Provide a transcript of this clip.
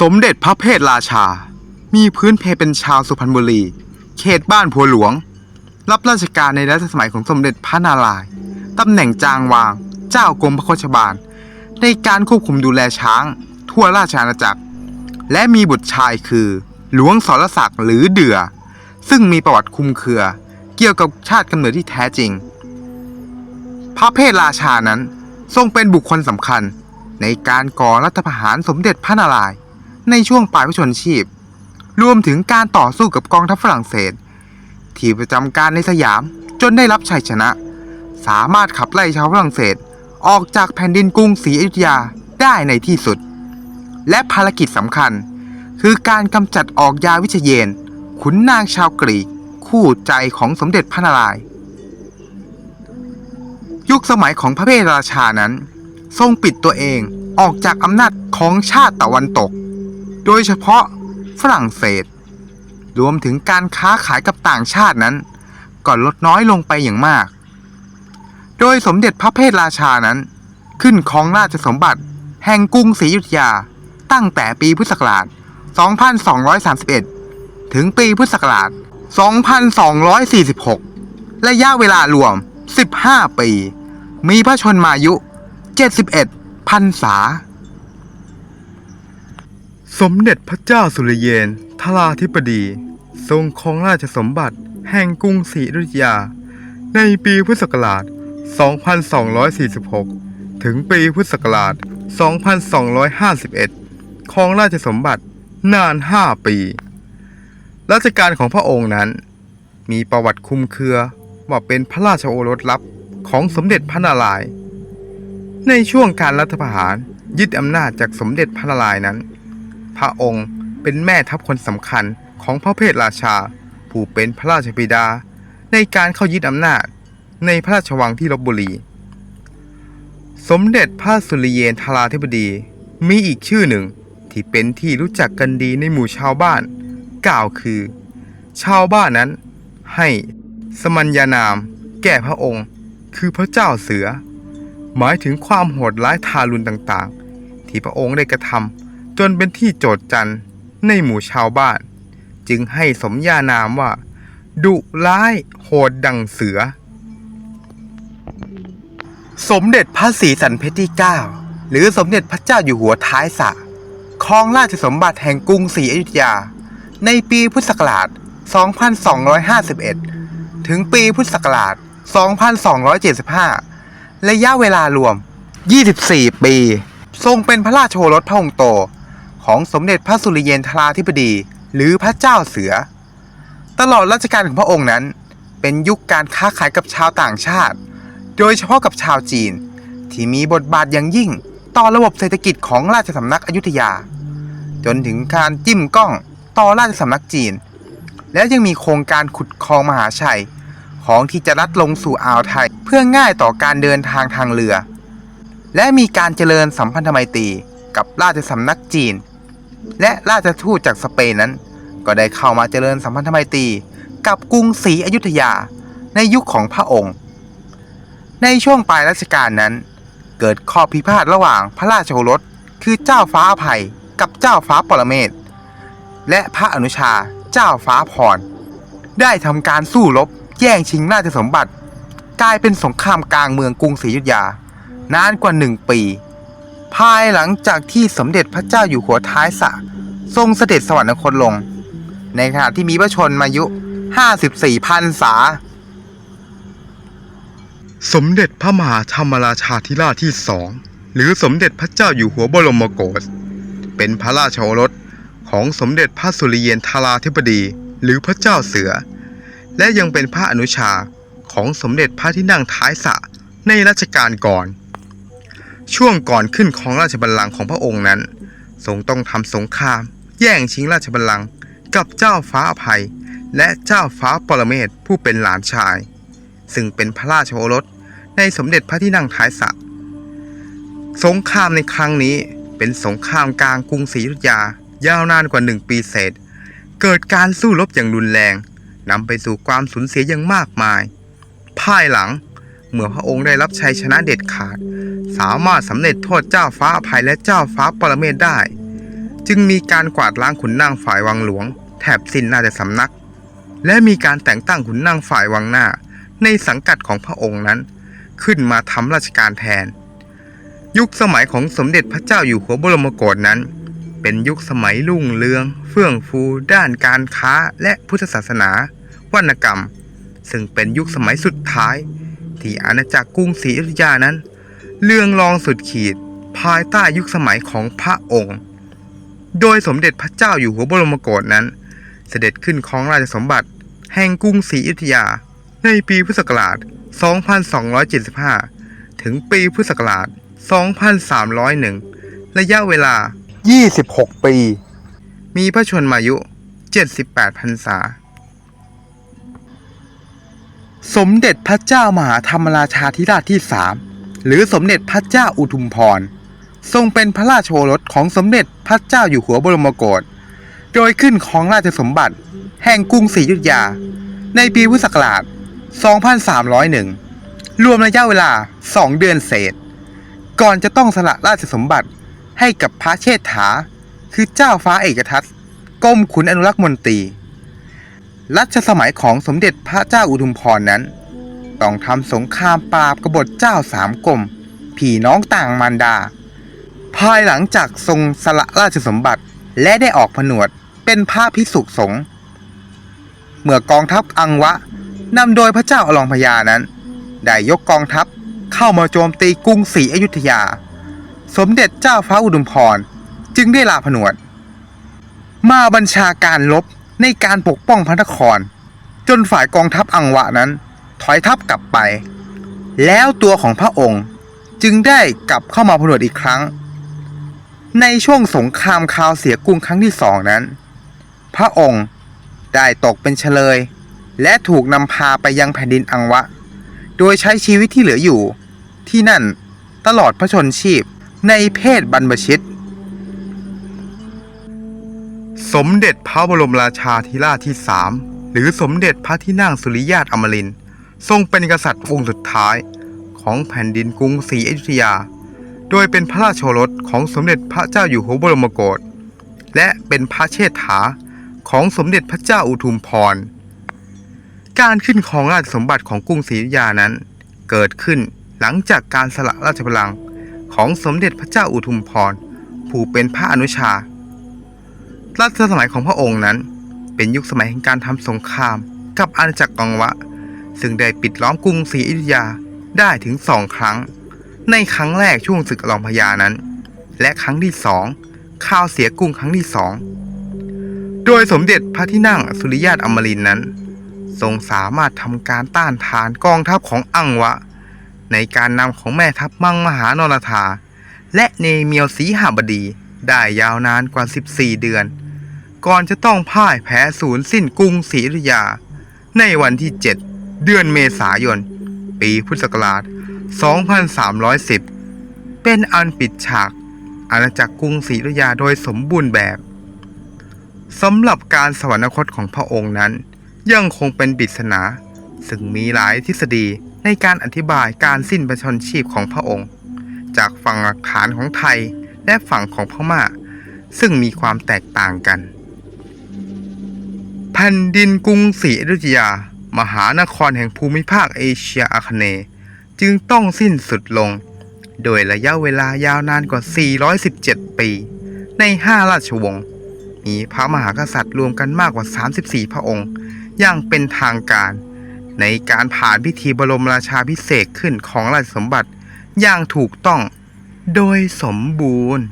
สมเด็จพระเพทราชา มีพื้นเพเป็นชาวสุพรรณบุรี เขตบ้านผัวหลวง รับราชการในรัชสมัยของสมเด็จพระนารายณ์ตำแหน่งจางวาง เจ้ากรมพระโคชบาล ในการควบคุมดูแลช้าง ทั่วราชอาณาจักร และมีบุตรชายคือ หลวงสรศักดิ์หรือเดือ ซึ่งมีประวัติคุมเครือ เกี่ยวกับชาติกำเนิดที่แท้จริง พระเพทราชานั้นทรงเป็นบุคคลสำคัญในการก่อรัฐประหารสมเด็จพระนารายณ์ ในช่วงปลายพระชนชีพ รวมถึงการต่อสู้กับกองทัพฝรั่งเศส ที่ประจำการในสยามจนได้รับชัยชนะ สามารถขับไล่ชาวฝรั่งเศสออกจากแผ่นดินกรุงศรีอยุธยาได้ในที่สุด และภารกิจสำคัญ คือการกำจัดออกยาวิเชยน ขุนนางชาวกรีก คู่ใจของสมเด็จพระนารายณ์ยุคสมัยของพระเพทราชานั้น ทรงปิดตัวเองออกจากอำนาจของชาติตะวันตก โดยเฉพาะฝรั่งเศส รวมถึงการค้าขายกับต่างชาตินั้น ก็ลดน้อยลงไปอย่างมาก โดยสมเด็จพระเพทราชานั้น ขึ้นครองราชสมบัติแห่งกรุงศรีอยุธยาตั้งแต่ปีพุทธศักราช 2231 ถึงปีพุทธศักราช 2246 ระยะเวลารวม 15 ปี มีพระชนมายุ 71พรรษา สมเด็จพระเจ้าสุริเยนทราธิบดี ทรงครองราชสมบัติแห่งกรุงศรีอยุธยา ในปีพุทธศักราช 2246 ถึงปีพุทธศักราช 2251 ครองราชสมบัตินาน 5 ปี ราชการของพระองค์นั้น มีประวัติคุมเครือว่าเป็นพระราชโอรสลับของสมเด็จพระนารายณ์ ในช่วงการรัฐประหารยึดอำนาจจากสมเด็จพระนารายณ์นั้น พระองค์เป็นแม่ทัพคนสำคัญของพระเพทราชา ผู้เป็นพระราชบิดา ในการเข้ายึดอำนาจในพระราชวังที่ลบบุรี สมเด็จพระสุริเยนทราธิบดีมีอีกชื่อหนึ่งที่เป็นที่รู้จักกันดีในหมู่ชาวบ้าน กล่าวคือ ชาวบ้านนั้นให้สมัญญานาม แก่พระองค์ คือพระเจ้าเสือ หมายถึงความโหดร้ายทารุณต่างๆ ที่พระองค์ได้กระทำ จนเป็นที่โจษจันในหมู่ชาวบ้าน จึงให้สมญานามว่า ดุร้ายโหดดังเสือ สมเด็จพระศรีสันเพชรที่9หรือสมเด็จพระเจ้าอยู่หัวท้ายสระครองราชสมบัติแห่งกรุงศรีอยุธยา ในปีพุทธศักราช 2251 ถึงปีพุทธศักราช 2275 ระยะเวลารวม 24 ปี ทรงเป็นพระราชโอรสพระองค์โต ของสมเด็จพระสุริเยนทราธิบดี หรือพระเจ้าเสือ ตลอดรัชกาลของพระองค์นั้น เป็นยุคการค้าขายกับชาวต่างชาติ โดยเฉพาะกับชาวจีน ที่มีบทบาทอย่างยิ่งต่อระบบเศรษฐกิจของราชสำนักอยุธยา จนถึงการจิ้มกล้องต่อราชสำนักจีน และยังมีโครงการขุดคลองมหาชัย ของที่จะลัดลงสู่อ่าวไทย เพื่อง่ายต่อการเดินทางทางเรือ และมีการเจริญสัมพันธไมตรีกับราชสำนักจีน และราชทูตจากสเปนนั้น ก็ได้เข้ามาเจริญสัมพันธไมตรีกับกรุงศรีอยุธยาในยุคของพระองค์ ในช่วงปลายรัชกาลนั้น เกิดข้อพิพาทระหว่างพระราชโอรสคือเจ้าฟ้าอภัยกับเจ้าฟ้าปรเมศและพระอนุชาเจ้าฟ้าพร ได้ทำการสู้รบแย่งชิงราชสมบัติ กลายเป็นสงครามกลางเมืองกรุงศรีอยุธยา นานกว่าหนึ่งปี ภายหลังจากที่สมเด็จพระเจ้าอยู่หัวท้ายสระทรงเสด็จสวรรคตลง ในขณะที่มีพระชนมายุ 54พรรษา สมเด็จพระมหาธรรมราชาธิราชที่สองหรือสมเด็จพระเจ้าอยู่หัวบรมโกศ เป็นพระราชโอรสของสมเด็จพระสุริเยนทราธิบดีหรือพระเจ้าเสือ และยังเป็นพระอนุชาของสมเด็จพระที่นั่งท้ายสระในรัชกาลก่อน ช่วงก่อนขึ้นของราชบัลลังก์ของพระองค์นั้น ทรงต้องทำสงคราม แย่งชิงราชบัลลังก์กับเจ้าฟ้าอภัย และเจ้าฟ้าปรเมศผู้เป็นหลานชาย ซึ่งเป็นพระราชโอรสในสมเด็จพระที่นั่งท้ายสระสงครามในครั้งนี้เป็นสงครามกลางกรุงศรีอยุธยายาวนานกว่าหนึ่งปีเศษ เกิดการสู้รบอย่างรุนแรงนำไปสู่ความสูญเสียอย่างมากมาย ภายหลังเมื่อพระองค์ได้รับชัยชนะเด็ดขาด สามารถสำเร็จโทษเจ้าฟ้าอภัยและเจ้าฟ้าปรเมศได้ จึงมีการกวาดล้างขุนนางฝ่ายวังหลวง แถบสิ้นราชสำนัก และมีการแต่งตั้งขุนนางฝ่ายวังหน้า ในสังกัดของพระองค์นั้น ขึ้นมาทำราชการแทน ยุคสมัยของสมเด็จพระเจ้าอยู่หัวบรมโกศนั้น เป็นยุคสมัยรุ่งเรือง เฟื่องฟูด้านการค้าและพุทธศาสนาวรรณกรรม ซึ่งเป็นยุคสมัยสุดท้ายที่อาณาจักรกรุงศรีอยุธยานั้น เลืองรองสุดขีด ภายใต้ยุคสมัยของพระองค์ โดยสมเด็จพระเจ้าอยู่หัวบรมโกศนั้น เสด็จขึ้นครองราชสมบัติ แห่งกรุงศรีอยุธยา ในปีพุทธศักราช 2275 ถึงปีพุทธศักราช 2301 ระยะเวลา 26 ปี มีพระชนมายุ 78พรรษา สมเด็จพระเจ้ามหาธรรมราชาธิราชที่สาม หรือสมเด็จพระเจ้าอุทุมพร ทรงเป็นพระราชโอรสของสมเด็จพระเจ้าอยู่หัวบรมโกศโดยขึ้นของราชสมบัติ แห่งกรุงศรีอยุธยา ในปีพุทธศักราช 2301 รวมระยะเวลา 2 เดือนเศษ ก่อนจะต้องสละราชสมบัติให้กับพระเชษฐา คือเจ้าฟ้าเอกทัตกรมขุนอนุรักษ์มนตรี รัชสมัยของสมเด็จพระเจ้าอุทุมพรนั้น ต้องทำสงครามปราบกบฏเจ้าสามกรมพี่น้องต่างมารดา ภายหลังจากทรงสละราชสมบัติและได้ออกผนวดเป็นพระภิกษุสงฆ์เมื่อกองทัพอังวะนำโดยพระเจ้าอลองพญานั้น ได้ยกกองทัพเข้ามาโจมตีกรุงศรีอยุธยา สมเด็จเจ้าฟ้าอุดมพรจึงได้ลาผนวด มาบัญชาการลบในการปกป้องพระนคร จนฝ่ายกองทัพอังวะนั้น ถอยทัพกลับไป แล้วตัวของพระองค์จึงได้กลับเข้ามาผนวดอีกครั้ง ในช่วงสงครามคาวเสียกรุงครั้งที่สองนั้น พระองค์ได้ตกเป็นเฉลย และถูกนำพาไปยังแผ่นดินอังวะ โดยใช้ชีวิตที่เหลืออยู่ ที่นั่นตลอดพระชนชีพในเพศบรรพชิต สมเด็จพระบรมราชาธิราชที่สามหรือสมเด็จพระที่นั่งสุริยาตอมรินทร์ ทรงเป็นกษัตริย์องค์สุดท้ายของแผ่นดินกรุงศรีอยุธยา โดยเป็นพระราชโอรสของสมเด็จพระเจ้าอยู่หัวบรมโกศ และเป็นพระเชษฐาของสมเด็จพระเจ้าอุทุมพร การขึ้นครองราชสมบัติของกรุงศรีอยุธยานั้น เกิดขึ้นหลังจากการสละราชบัลลังก์ของสมเด็จพระเจ้าอุทุมพร ผู้เป็นพระอนุชา รัชสมัยของพระองค์นั้น เป็นยุคสมัยแห่งการทำสงครามกับอาณาจักรกองวะ ซึ่งได้ปิดล้อมกรุงศรีอยุธยาได้ถึงสองครั้ง ในครั้งแรกช่วงศึกอลองพญานั้น และครั้งที่สองข่าวเสียกรุงครั้งที่สองโดยสมเด็จพระที่นั่งสุริยาตอมรินนั้น ทรงสามารถทำการต้านทานกองทัพของอังวะ ในการนำของแม่ทัพมังมหานรธาและเนเมียวสีหบดีได้ยาวนานกว่า 14 เดือน ก่อนจะต้องพ่ายแพ้สูญสิ้นกรุงศรีอยุธยา ในวันที่ 7 เดือนเมษายน ปีพุทธศักราช 2310 เป็นอันปิดฉากอาณาจักรกรุงศรีอยุธยาโดยสมบูรณ์แบบสำหรับการสวรรคตของพระองค์นั้น ยังคงเป็นปริศนา ซึ่งมีหลายทฤษฎีในการอธิบายการสิ้นพระชนชีพของพระองค์ จากฝั่งหลักฐานของไทยและฝั่งของพม่า ซึ่งมีความแตกต่างกัน แผ่นดินกรุงศรีอยุธยา มหานครแห่งภูมิภาคเอเชียอาคเนย์จึงต้องสิ้นสุดลง โดยระยะเวลายาวนานกว่า 417 ปี ใน 5 ราชวงศ์ มีพระมหากษัตริย์รวมกันมากกว่า 34 พระองค์ อย่างเป็นทางการ ในการผ่านพิธีบรมราชาพิเศษขึ้นของราชสมบัติอย่างถูกต้องโดยสมบูรณ์